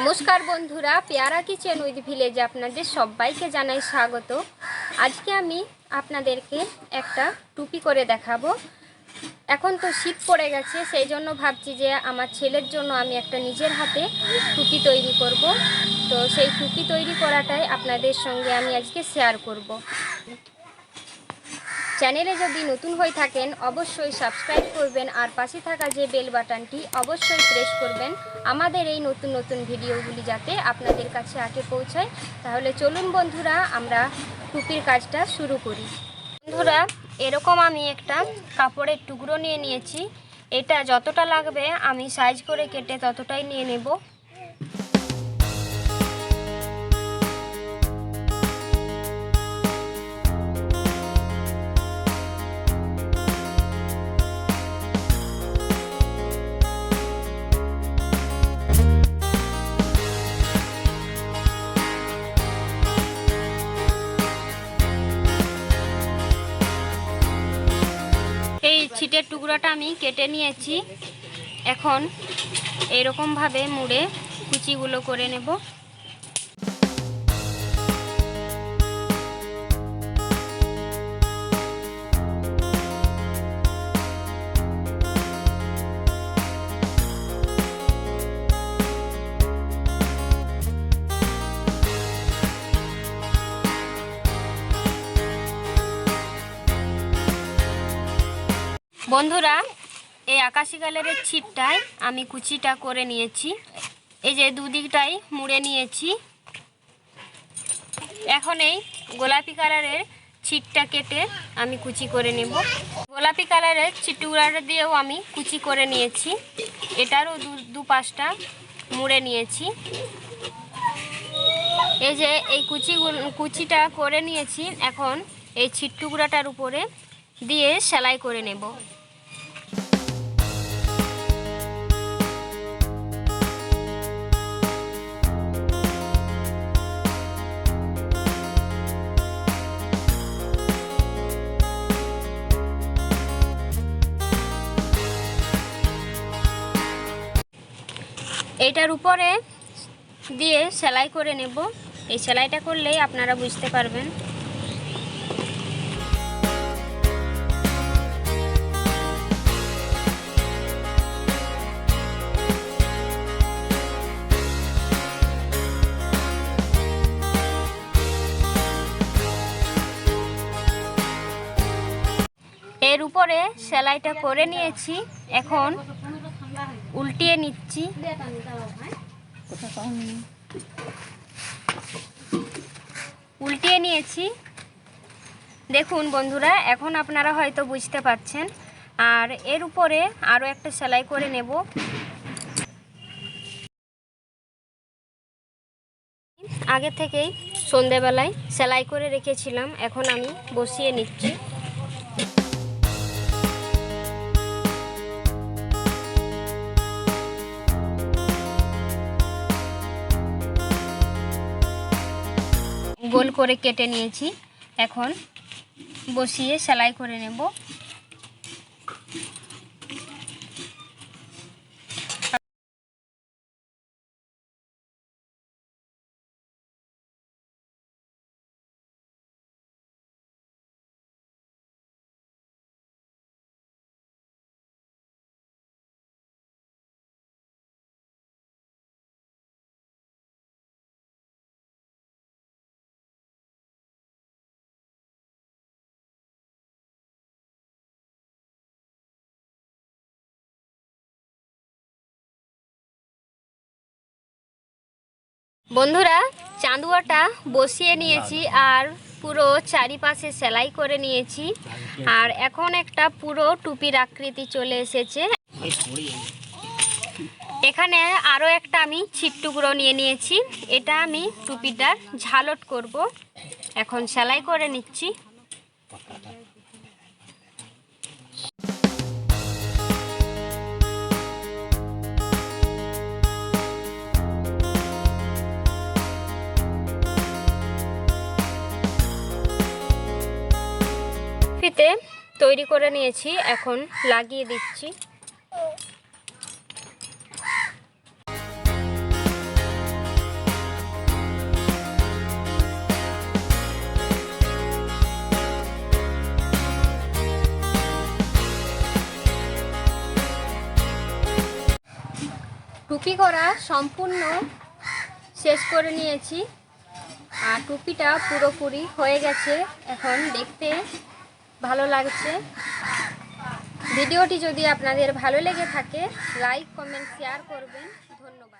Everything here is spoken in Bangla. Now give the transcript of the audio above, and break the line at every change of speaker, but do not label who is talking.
নমস্কার বন্ধুরা, পেয়ারা কিচেন উইথ ভিলেজ আপনাদের সবাইকে জানাই স্বাগত। আজকে আমি আপনাদেরকে একটা টুপি করে দেখাবো। এখন তো শীত পড়ে গেছে, সেই জন্য ভাবছি যে আমার ছেলের জন্য আমি একটা নিজের হাতে টুপি তৈরি করব। তো সেই টুপি তৈরি করাটাই আপনাদের সঙ্গে আমি আজকে শেয়ার করব। চ্যানেলে যদি নতুন হয়ে থাকেন, অবশ্যই সাবস্ক্রাইব করবেন আর পাশে থাকা যে বেল বাটনটি অবশ্যই প্রেস করবেন। আমাদের এই নতুন নতুন ভিডিওগুলি যাতে আপনাদের কাছে আগে পৌঁছায়। তাহলে চলুন বন্ধুরা, আমরা টুপির কাজটা শুরু করি। বন্ধুরা, এরকম আমি একটা কাপড়ের টুকরো নিয়ে নিয়েছি। এটা যতটা লাগবে আমি সাইজ করে কেটে ততটাই নিয়ে নেব। ছিটের টুকরোটা আমি কেটে নিয়েছি। এখন এরকমভাবে মুড়ে কুচিগুলো করে নেব। বন্ধুরা, এই আকাশি কালারের ছিটটায় আমি কুচিটা করে নিয়েছি। এই যে দুদিকটাই মুড়ে নিয়েছি। এখন এই গোলাপি কালারের ছিটটা কেটে আমি কুচি করে নেব। গোলাপি কালারের ছিটুগুলাটা দিয়েও আমি কুচি করে নিয়েছি। এটারও দু দু মুড়ে নিয়েছি। এই যে এই কুচি কুচিটা করে নিয়েছি। এখন এই ছিটটুকরাটার উপরে দিয়ে সেলাই করে নেব। এইটার উপরে দিয়ে সেলাই করে নেব। এই সেলাইটা করলেই আপনারা বুঝতে পারবেন। এর উপরে সেলাইটা করে নিয়েছি। এখন উল্টিয়ে নিচ্ছি। উল্টিয়ে নিয়েছি। দেখুন বন্ধুরা, এখন আপনারা হয়তো বুঝতে পারছেন। আর এর উপরে আরও একটা সেলাই করে নেব। আগে থেকেই সন্ধেবেলায় সেলাই করে রেখেছিলাম, এখন আমি বসিয়ে নিচ্ছি। গোল করে কেটে নিয়েছি। এখন বসিয়ে সেলাই করে নেব। বন্ধুরা, চাঁদুয়াটা বসিয়ে নিয়েছি আর পুরো চারিপাশে সেলাই করে নিয়েছি। আর এখন একটা পুরো টুপির আকৃতি চলে এসেছে। এখানে আরও একটা আমি ছিটটুকরো নিয়ে নিয়েছি। এটা আমি টুপিটার ঝালট করব। এখন সেলাই করে নিচ্ছি। কফিতে তৈরি করে নিয়েছি, এখন লাগিয়ে দিচ্ছি। টুপি করা সম্পূর্ণ শেষ করে নিয়েছি। আর টুপিটা পুরোপুরি হয়ে গেছে, এখন দেখতে ভালো লাগছে। ভিডিওটি যদি আপনাদের ভালো লেগে থাকে লাইক কমেন্ট শেয়ার করবেন। ধন্যবাদ।